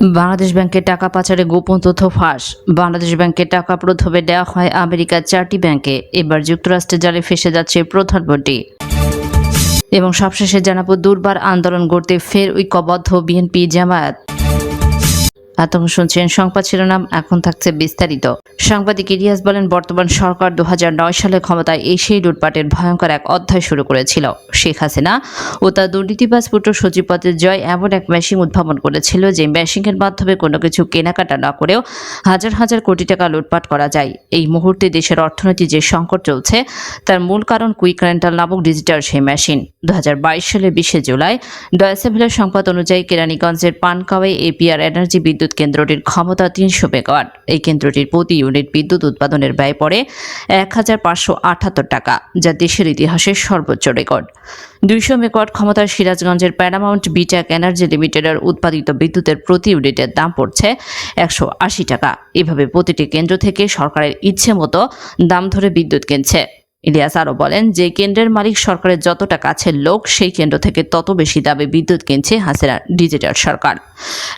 বাংলাদেশ ব্যাংকে টাকা পাচারে গোপন তথ্য ফাঁস। বাংলাদেশ ব্যাংকে টাকা প্রথমে দেওয়া হয় আমেরিকার চারটি ব্যাংকে। এবার যুক্তরাষ্ট্রের জালে ফেসে যাচ্ছে প্রধান বটি এবং সবশেষে জানাব দুর্বার আন্দোলন গড়তে ফের ঐক্যবদ্ধ বিএনপি জামায়াত। এতক্ষণ শুনছেন সংবাদ শিরোনাম, এখন থাকছে বিস্তারিত। সাংবাদিক ইলিয়াস বলেন, বর্তমান সরকার দু সালে ক্ষমতায় এসেই লুটপাটের ভয়ঙ্কর এক অধ্যায় শুরু করেছিল। শেখ হাসিনা ও তার দুর্নীতিবাজ পুত্র সচিব পদের জয় এমন এক মেশিন উদ্ভাবন করেছিল যে মেশিনের মাধ্যমে কোনো কিছু কেনাকাটা না করেও হাজার হাজার কোটি টাকা লুটপাট করা যায়। এই মুহূর্তে দেশের অর্থনীতি যে সংকট চলছে, তার মূল কারণ কুইক রেন্টাল নামক ডিজিটাল সেই মেশিন দুহাজার বাইশ সালে বিশে জুলাই ডয়েসেভেলের সংবাদ অনুযায়ী কেরানীগঞ্জের পানকাওয়ে এপিআর এনার্জি বিদ্যুৎ কেন্দ্রটির ক্ষমতা তিনশো মেগাওয়াট। এই কেন্দ্রটির প্রতি ইউনিট বিদ্যুৎ উৎপাদনের ব্যয় পড়ে এক হাজার পাঁচশো আটাত্তর টাকা, যা দেশের ইতিহাসে সর্বোচ্চ রেকর্ড। দুইশো মেগাওয়াট ক্ষমতার সিরাজগঞ্জের প্যারামাউন্ট বিট্যাক এনার্জি লিমিটেডের উৎপাদিত বিদ্যুতের প্রতি ইউনিটের দাম পড়ছে একশো আশি টাকা। এভাবে প্রতিটি কেন্দ্র থেকে সরকারের ইচ্ছে মতো দাম ধরে বিদ্যুৎ কিনছে। ইলিয়াস আরও বলেন, যে কেন্দ্রের মালিক সরকারের যতটা কাছের লোক, সেই কেন্দ্র থেকে তত বেশি দামে বিদ্যুৎ কিনছে হাসিনার ডিজিটাল সরকার।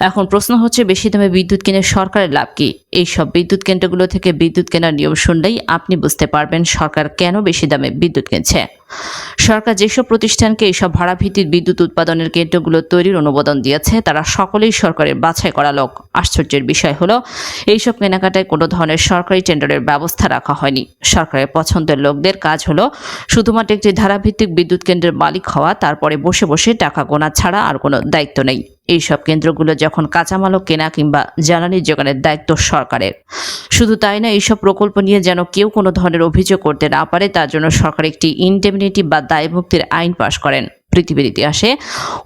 এখন প্রশ্ন হচ্ছে, বেশি দামে বিদ্যুৎ কিনে সরকারের লাভ কি? এইসব বিদ্যুৎ কেন্দ্রগুলো থেকে বিদ্যুৎ কেনার নিয়ম শুনলেই আপনি বুঝতে পারবেন সরকার কেন বেশি দামে বিদ্যুৎ কিনছে। সরকার যেসব প্রতিষ্ঠানকে এইসব ভাড়াভিত্তিক বিদ্যুৎ উৎপাদনের কেন্দ্রগুলো তৈরির অনুমোদন দিয়েছে, তারা সকলেই সরকারের বাছাই করা লোক। আশ্চর্যের বিষয় হলো, এইসব কেনাকাটায় কোনো ধরনের সরকারি টেন্ডারের ব্যবস্থা রাখা হয়নি। সরকারের পছন্দের লোকদের কাজ হলো, শুধুমাত্র একটি ধারাভিত্তিক বিদ্যুৎ কেন্দ্রের মালিক হওয়া, তারপরে বসে বসে টাকা গোনা ছাড়া আর কোনো দায়িত্ব নেই। এইসব কেন্দ্রগুলো যখন কাঁচামালও কেনা কিংবা জ্বালানি যোগানের দায়িত্ব সরকারের। শুধু তাই না, এইসব প্রকল্প নিয়ে যেন কেউ কোনো ধরনের অভিযোগ করতে না পারে, তার জন্য সরকার একটি ইনডেমনিটি বা দায়মুক্তির আইন পাশ করেন। পৃথিবীর ইতিহাসে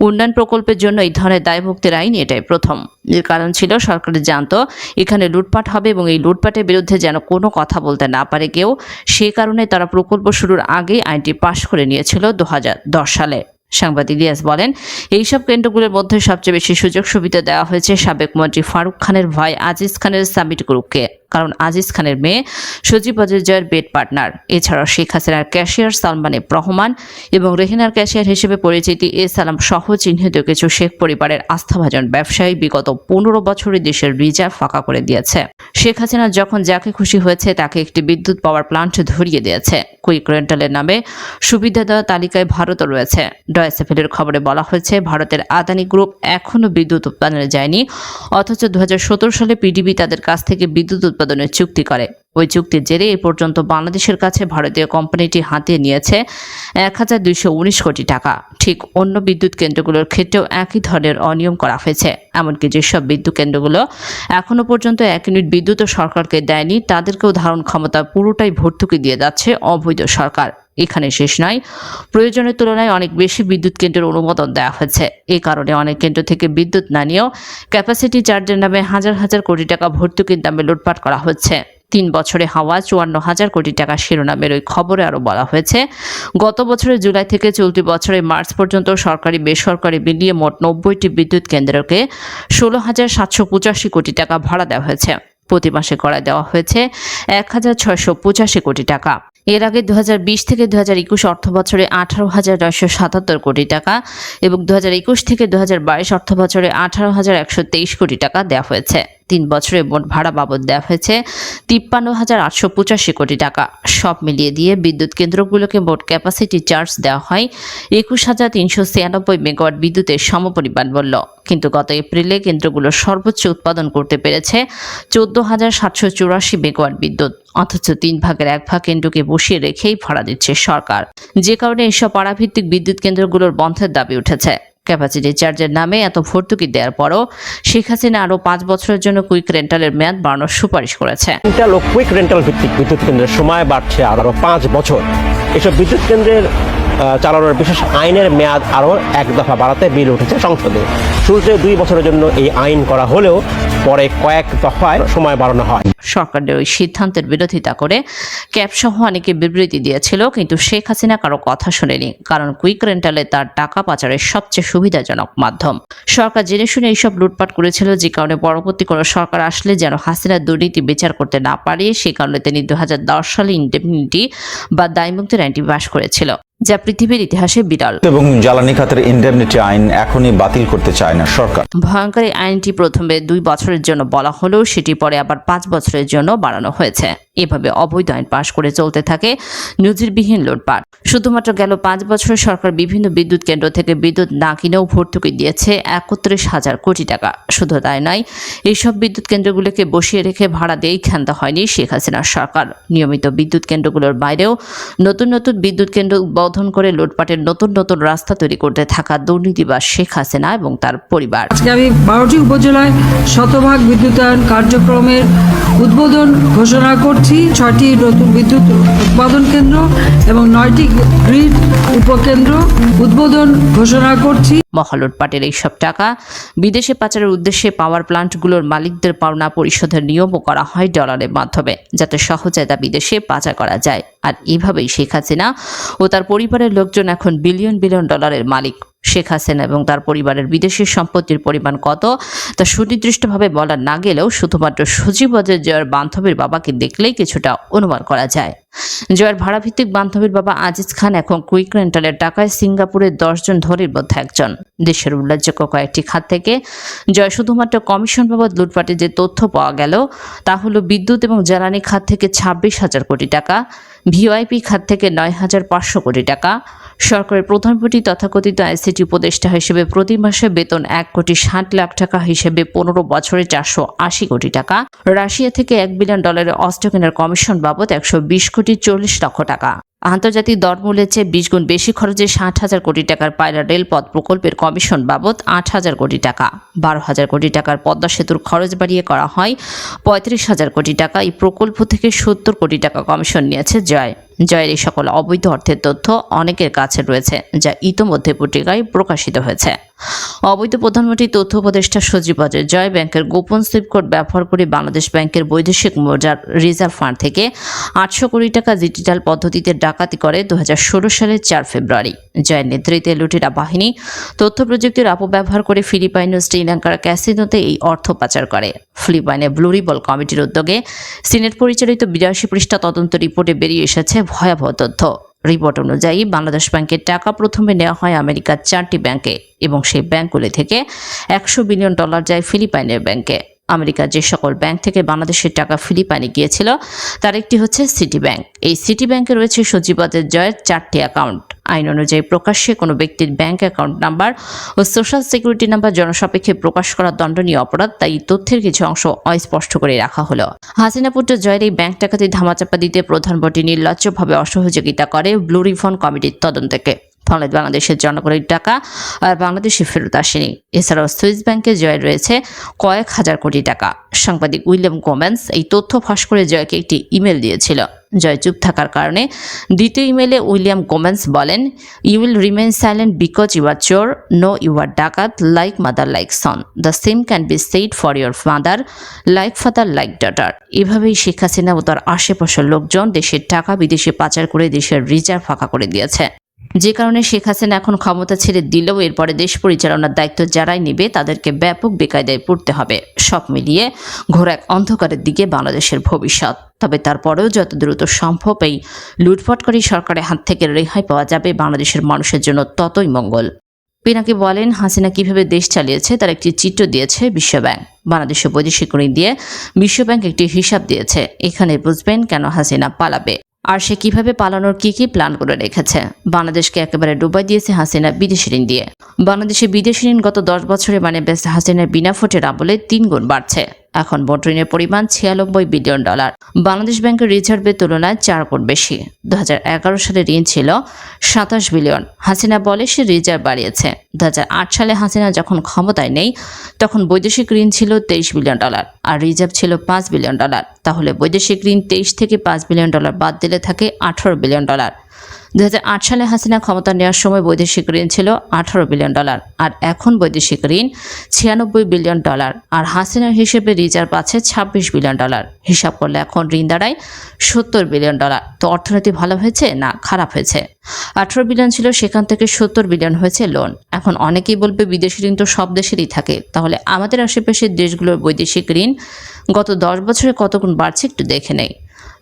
উন্নয়ন প্রকল্পের জন্য এই ধরনের দায়মুক্তির আইন এটাই প্রথম। এর কারণ ছিল, সরকার জানতো এখানে লুটপাট হবে এবং এই লুটপাটের বিরুদ্ধে যেন কোনো কথা বলতে না পারে কেউ। সে কারণে তারা প্রকল্প শুরুর আগেই আইনটি পাশ করে নিয়েছিল দু হাজার দশ সালে। সাংবাদিক ইলিয়াস বলেন, এইসব কেন্দ্রগুলোর মধ্যে সবচেয়ে বেশি সুযোগ সুবিধা দেওয়া হয়েছে সাবেক মন্ত্রী ফারুক খানের ভাই আজিজ খানের সামিট গ্রুপকে। কারণ আজিজ খানের মেয়ে সজীব অজয় জয়ের বেড পার্টনার। এছাড়াও শেখ হাসিনার ক্যাশিয়ার সালমান রহমান এবং রেহিনার ক্যাশিয়ার হিসেবে পরিচিতি এ সালাম সহ চিহ্নিত কিছু শেখ পরিবারের আস্থাভাজন ব্যবসায়ী বিগত পনেরো বছরে দেশের রিজার্ভ ফাঁকা করে দিয়েছে। শেখ হাসিনা যখন যাকে খুশি হয়েছে তাকে একটি বিদ্যুৎ পাওয়ার প্লান্ট ধরিয়ে দিয়েছে। কুইক রেন্টালের নামে সুবিধা দেওয়া তালিকায় ভারতও রয়েছে। ডয়েসেফেলের খবরে বলা হয়েছে, ভারতের আদানি গ্রুপ এখনও বিদ্যুৎ উৎপাদনে যায়নি, অথচ দু হাজার সতেরো সালে পিডিবি তাদের কাছ থেকে বিদ্যুৎ উৎপাদনের চুক্তি করে। ওই চুক্তির জেরে এ পর্যন্ত বাংলাদেশের কাছে ভারতীয় কোম্পানিটি হাতিয়ে নিয়েছে এক হাজার দুইশো উনিশ কোটি টাকা। ঠিক অন্য বিদ্যুৎ কেন্দ্রগুলোর ক্ষেত্রেও একই ধরনের অনিয়ম করা হয়েছে। এমনকি যেসব বিদ্যুৎ কেন্দ্রগুলো এখনও পর্যন্ত এক ইউনিট বিদ্যুৎও সরকারকে দেয়নি, তাদেরকেও ধারণ ক্ষমতা পুরোটাই ভর্তুকি দিয়ে যাচ্ছে অবৈধ সরকার। এখানে শেষ নয়। প্রয়োজনের তুলনায় অনেক বেশি বিদ্যুৎ কেন্দ্রের অনুমোদন দেওয়া হয়েছে। এ কারণে অনেক কেন্দ্র থেকে বিদ্যুৎ না নিয়েও ক্যাপাসিটি চার্জের নামে হাজার হাজার কোটি টাকা ভর্তুকির দামে লুটপাট করা হচ্ছে। তিন বছরে হাওয়া চুয়ান্ন হাজার কোটি টাকা শিরোনামের ওই খবরে আরও বলা হয়েছে, গত বছরের জুলাই থেকে চলতি বছরের মার্চ পর্যন্ত সরকারি বেসরকারি মিলিয়ে মোট নব্বইটি বিদ্যুৎ কেন্দ্রকে ষোলো হাজার সাতশো পঁচাশি কোটি টাকা ভাড়া দেওয়া হয়েছে। প্রতি মাসে করা দেওয়া হয়েছে এক হাজার ছয়শো পঁচাশি কোটি টাকা। এর আগে দু হাজার বিশ থেকে দু হাজার একুশ অর্থ বছরে আঠারো হাজার নয়শো সাতাত্তর কোটি টাকা এবং দু হাজার একুশ থেকে দু হাজার বাইশ অর্থ বছরে আঠারো হাজার একশো তেইশ কোটি টাকা দেওয়া হয়েছে। তিন বছরে মোট ভাড়া বাবদ দেওয়া হয়েছে তিপ্পান্ন হাজার আটশো পঁচাশি কোটি টাকা। সব মিলিয়ে দিয়ে বিদ্যুৎ কেন্দ্রগুলোকে মোট ক্যাপাসিটি চার্জ দেওয়া হয় একুশ হাজার তিনশো ছিয়ানব্বই মেগাওয়াট বিদ্যুতের সমপরিমাণ মূল্য। কিন্তু গত এপ্রিলে কেন্দ্রগুলো সর্বোচ্চ উৎপাদন করতে পেরেছে চোদ্দ হাজার সাতশো চুরাশি মেগাওয়াট বিদ্যুৎ। অথচ তিন ভাগের এক ভাগ কেন্দ্রকে বসিয়ে রেখেই ভাড়া দিচ্ছে সরকার। যে কারণে এসব পাড়াভিত্তিক বিদ্যুৎ কেন্দ্রগুলোর বন্ধের দাবি উঠেছে। ক্যাপাসিটি চার্জের নামে এত ভর্তুকি দেওয়ার পরও শেখ হাসিনা আরও পাঁচ বছরের জন্য কুইক রেন্টালের মেয়াদ বাড়ানোর সুপারিশ করেছে। কুইক রেন্টাল ভিত্তিক বিদ্যুৎ কেন্দ্রের সময় বাড়ছে আরও পাঁচ বছর। এসব বিদ্যুৎ কেন্দ্রের চালানোর বিশেষ আইনের মেয়াদ আরও এক দফা বাড়াতে বিল উঠেছে সংসদে। শুরুতে দুই বছরের জন্য এই আইন করা হলেও পরে কয়েক দফায় সময় বাড়ানো হয়। সরকারের ওই সিদ্ধান্তের বিরোধিতা করে ক্যাবসহ অনেকে বিবৃতি দিয়েছিল, কিন্তু শেখ হাসিনা কারও কথা শুনেনি, কারণ কুইক রেন্টালে তার টাকা পাচারের সবচেয়ে সুবিধাজনক মাধ্যম। সরকার জেনে শুনে এইসব লুটপাট করেছিল, যে কারণে পরবর্তী কোনো সরকার আসলে যেন হাসিনার দুর্নীতি বিচার করতে না পারে, সে কারণে তিনি দু হাজার দশ সালে ইন্ডেমনিটি বা দায়মুক্তির আইনটি পাশ করেছিল। যা পৃথিবীর ইতিহাসে বিরল। এবং জ্বালানি খাতের ইন্ডেমনিটি আইন এখনই বাতিল করতে চায় না সরকার। ভয়ঙ্কর আইনটি প্রথমে দুই বছরের জন্য বলা হলেও সেটি পরে আবার পাঁচ বছরের জন্য বাড়ানো হয়েছে। এভাবে অবৈধ আইন পাশ করে চলতে থাকে নজিরবিহীন লুটপাট। শুধুমাত্র গেল পাঁচ বছরে সরকার বিভিন্ন বিদ্যুৎ কেন্দ্র থেকে বিদ্যুৎ না কিনেও ভর্তুকি দিয়েছে একত্রিশ হাজার কোটি টাকা। শুধু তাই নয়, এইসব বিদ্যুৎ কেন্দ্রগুলোকে বসিয়ে রেখে ভাড়া দিয়েই ক্ষান্ত হয়নি শেখ হাসিনার সরকার। নিয়মিত বিদ্যুৎ কেন্দ্রগুলোর বাইরেও নতুন নতুন বিদ্যুৎ কেন্দ্র উদ্বোধন করে লুটপাটের নতুন নতুন রাস্তা তৈরি করতে থাকা দুর্নীতিবাজ শেখ হাসিনা এবং তার পরিবার। আজকে আমি বারোটি উপজেলায় শতভাগ বিদ্যুতায়ন কার্যক্রমের উদ্বোধন ঘোষণা করছি ছয়টি নতুন বিদ্যুৎ উৎপাদন কেন্দ্র এবং নয়টি গ্রিড উপকেন্দ্র উদ্বোধন ঘোষণা করছি। মহা লুটপাটের এইসব টাকা বিদেশে পাচারের উদ্দেশ্যে পাওয়ার প্লান্টগুলোর মালিকদের পাওনা পরিশোধের নিয়মও করা হয় ডলারের মাধ্যমে, যাতে সহজে তা বিদেশে পাচার করা যায়। আর এভাবেই শেখ হাসিনা ও তার পরিবারের লোকজন এখন বিলিয়ন বিলিয়ন ডলারের মালিক। শেখ হাসিনা এবং তার পরিবারের বিদেশি সম্পত্তির পরিমাণ কত? তা সুনির্দিষ্টভাবে বলা না গেলেও শুধুমাত্র সচিবদের জয়ের বান্ধবীর বাবাকে দেখলেই কিছুটা অনুমান করা যায়। জয়ের ভাড়াভিত্তিক বান্ধবীর বাবা আজিজ খান এখন কুইক রেন্টালের টাকায় সিঙ্গাপুরের দশজন ধরির মধ্যে একজন। দেশের উল্লেখযোগ্য কয়েকটি খাত থেকে জয় শুধুমাত্র কমিশন বাবদ লুটপাটে যে তথ্য পাওয়া গেল, তা হলো বিদ্যুৎ এবং জ্বালানি খাত থেকে ছাব্বিশ হাজার কোটি টাকা, ভিওআইপি খাত থেকে নয় হাজার পাঁচশো কোটি টাকা, সরকারের প্রধানমন্ত্রী তথাকথিত আইসিটি উপদেষ্টা হিসেবে প্রতি মাসে বেতন এক কোটি ষাট লাখ টাকা হিসেবে পনেরো বছরে চারশো আশি কোটি টাকা। রাশিয়া থেকে এক বিলিয়ন ডলারের অস্ত্র কেনার কমিশন বাবদ একশো বিশ কোটি চল্লিশ লক্ষ টাকা। আন্তর্জাতিক দরমূল্যের চেয়ে বিশ গুণ বেশি খরচে ষাট হাজার কোটি টাকার পায়রা রেলপথ প্রকল্পের কমিশন বাবদ আট হাজার কোটি টাকা। বারো হাজার কোটি টাকার পদ্মা সেতুর খরচ বাড়িয়ে করা হয় পঁয়ত্রিশ হাজার কোটি টাকা। এই প্রকল্প থেকে সত্তর কোটি টাকা কমিশন নিয়েছে জয়। জয়ের এই সকল অবৈধ অর্থের তথ্য অনেকের কাছে রয়েছে, যা ইতোমধ্যে পত্রিকায় প্রকাশিত হয়েছে। অবৈধ প্রধানমন্ত্রী তথ্য উপদেষ্টা সজীব অজয় জয় ব্যাংকের গোপন সুইপ কোড ব্যবহার করে বাংলাদেশ ব্যাংকের বৈদেশিক মুদ্রার রিজার্ভ ফান্ড থেকে আটশো কোটি টাকা ডিজিটাল পদ্ধতিতে ডাকাতি করে দু হাজার ষোলো সালের চার ফেব্রুয়ারি। জয়ের নেতৃত্বে লুটেরা বাহিনী তথ্য প্রযুক্তির অপব্যবহার করে ফিলিপাইন ও শ্রীলঙ্কার ক্যাসিনোতে এই অর্থ পাচার করে। ফিলিপাইনে ব্লুরিবল কমিটির উদ্যোগে সিনেট পরিচালিত বিরাশি পৃষ্ঠা তদন্ত রিপোর্টে বেরিয়ে এসেছে ভয়াবহ তথ্য। রিপোর্ট অনুযায়ী বাংলাদেশ ব্যাংকের টাকা প্রথমে নেওয়া হয় আমেরিকার চারটি ব্যাংকে এবং সেই ব্যাংকগুলি থেকে একশো বিলিয়ন ডলার যায় ফিলিপাইনের ব্যাংকে। আমেরিকার যে সকল ব্যাংক থেকে বাংলাদেশের টাকা ফিলিপাইনে গিয়েছিল, তার একটি হচ্ছে সিটি ব্যাংক এই সিটি ব্যাংকে রয়েছে সচিবাদের জয়ের চারটি অ্যাকাউন্ট আইন অনুযায়ী প্রকাশ্যে কোনো ব্যক্তির ব্যাংক অ্যাকাউন্ট নাম্বার ও সোশ্যাল সিকিউরিটি নাম্বার জনসাপেক্ষে প্রকাশ করা দণ্ডনীয় অপরাধ, তাই তথ্যের কিছু অংশ অস্পষ্ট করে রাখা হলো। হাসিনাপুর জয়ের এই ব্যাংক টাকাতে ধামাচাপা দিতে প্রধান বটি নির্লজ্জভাবে অসহযোগিতা করে ব্লু রিফন কমিটির তদন্তকে। ফলে বাংলাদেশের জনগণের টাকা আর বাংলাদেশে ফেরত আসেনি। এছাড়াও সুইস ব্যাংকে জয় রয়েছে কয়েক হাজার কোটি টাকা। সাংবাদিক উইলিয়াম গোমেন্স এই তথ্য ফাঁস করে জয়কে একটি ইমেল দিয়েছিল। জয় চুপ থাকার কারণে দ্বিতীয় ইমেলে উইলিয়াম গোমেন্স বলেন you will remain silent because you are চোর নো ইউ আর ডাকাত like mother like son the same can be said for your mother like father like daughter এভাবেই শেখ হাসিনা ও তার আশেপাশের লোকজন দেশের টাকা বিদেশে পাচার করে দেশের রিজার্ভ ফাঁকা করে দিয়েছে। যে কারণে শেখ হাসিনা এখন ক্ষমতা ছেড়ে দিলেও এরপরে দেশ পরিচালনার দায়িত্ব যারাই নেবে তাদেরকে ব্যাপক বেকায়দায় পড়তে হবে। সব মিলিয়ে ঘোর এক অন্ধকারের দিকে বাংলাদেশের ভবিষ্যৎ। তবে তারপরেও যত দ্রুত সম্ভব এই লুটপাটকারী সরকারের হাত থেকে রেহাই পাওয়া যাবে বাংলাদেশের মানুষের জন্য ততই মঙ্গল। পিনাকি বলেন, হাসিনা কীভাবে দেশ চালিয়েছে তার একটি চিত্র দিয়েছে বিশ্বব্যাংক। বাংলাদেশের বৈদেশিক ঋণ দিয়ে বিশ্বব্যাংক একটি হিসাব দিয়েছে। এখানে বুঝবেন কেন হাসিনা পালাবে। আর সে কীভাবে পালানোর কি কি প্ল্যান করে রেখেছে? বাংলাদেশকে একেবারে ডুবাই দিয়েছে হাসিনা বিদেশি ঋণ দিয়ে। বাংলাদেশে বিদেশি ঋণ গত দশ বছরে মানে বেস্ট হাসিনা বিনা ফোটের আমলে তিন গুণ বাড়ছে। এখন বন্ড ঋণের পরিমাণ ছিয়ানব্বই বিলিয়ন ডলার। বাংলাদেশ ব্যাংকের রিজার্ভের তুলনায় চার গুণ বেশি। দু হাজার এগারো সালে ঋণ ছিল সাতাশ বিলিয়ন। হাসিনা বলে সে রিজার্ভ বাড়িয়েছে। দু হাজার আট সালে হাসিনা যখন ক্ষমতায় নেই, তখন বৈদেশিক ঋণ ছিল তেইশ বিলিয়ন ডলার আর রিজার্ভ ছিল পাঁচ বিলিয়ন ডলার। তাহলে বৈদেশিক ঋণ তেইশ থেকে পাঁচ বিলিয়ন ডলার বাদ দিলে থাকে আঠারো বিলিয়ন ডলার। দু হাজার আট সালে হাসিনা ক্ষমতা নেওয়ার সময় বৈদেশিক ঋণ ছিল আঠারো বিলিয়ন ডলার, আর এখন বৈদেশিক ঋণ ছিয়ানব্বই বিলিয়ন ডলার, আর হাসিনার হিসেবে রিজার্ভ আছে ছাব্বিশ বিলিয়ন ডলার। হিসাব করলে এখন ঋণ দাঁড়ায় সত্তর বিলিয়ন ডলার। তো অর্থনীতি ভালো হয়েছে না খারাপ হয়েছে? আঠারো বিলিয়ন ছিল সেখান থেকে সত্তর বিলিয়ন হয়েছে লোন এখন অনেকেই বলবে বিদেশি ঋণ তো সব দেশেরই থাকে। তাহলে আমাদের আশেপাশের দেশগুলোর বৈদেশিক ঋণ গত দশ বছরে কত গুণ বাড়ছে একটু দেখে নেই।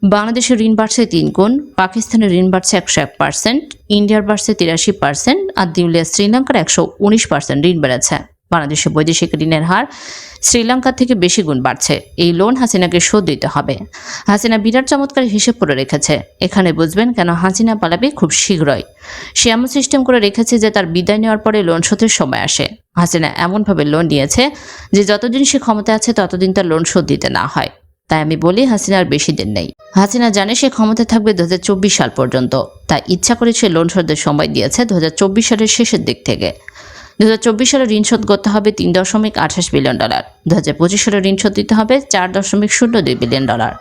বাংলাদেশের ঋণ বাড়ছে তিন গুণ, পাকিস্তানের ঋণ বাড়ছে একশো এক পার্সেন্ট, ইন্ডিয়ার বাড়ছে তিরাশি পার্সেন্ট, আর দিউলিয়া শ্রীলঙ্কার একশো উনিশ পার্সেন্ট ঋণ বেড়েছে। বাংলাদেশের বৈদেশিক ঋণের হার শ্রীলঙ্কার থেকে বেশি গুণ বাড়ছে। এই লোন হাসিনাকে শোধ দিতে হবে। হাসিনা বিরাট চমৎকার হিসেব করে রেখেছে। এখানে বুঝবেন কেন হাসিনা পালাবে খুব শীঘ্রই। সে এমন সিস্টেম করে রেখেছে যে তার বিদায় নেওয়ার পরে লোন শোধের সময় আসে। হাসিনা এমনভাবে লোন নিয়েছে যে যতদিন সে ক্ষমতা আছে ততদিন তার লোন শোধ দিতে না হয়। তাই আমি বলি হাসিনার বেশি দিন নেই। হাসিনা জানে সে ক্ষমতা থাকবে দু হাজার চব্বিশ সাল পর্যন্ত। তাই ইচ্ছা করে সে লোন শোধের সময় দিয়েছে দু হাজার চব্বিশ সালের শেষের দিক থেকে। দুহাজার চব্বিশ সালে ঋণ শোধ করতে হবে তিন দশমিক আঠাশ বিলিয়ন ডলার। দু হাজার পঁচিশ সালে ঋণ শোধ দিতে হবে চার দশমিক শূন্য দুই বিলিয়ন ডলার।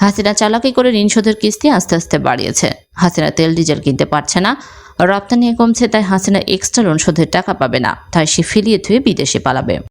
হাসিনা চালাকি করে ঋণ শোধের কিস্তি আস্তে আস্তে বাড়িয়েছে। হাসিনা তেল, ডিজেল কিনতে পারছে না। রপ্তানি কমছে, তাই হাসিনা এক্সট্রা লোন শোধের টাকা পাবে না। তাই সে ফিরিয়ে থুয়ে বিদেশে পালাবে।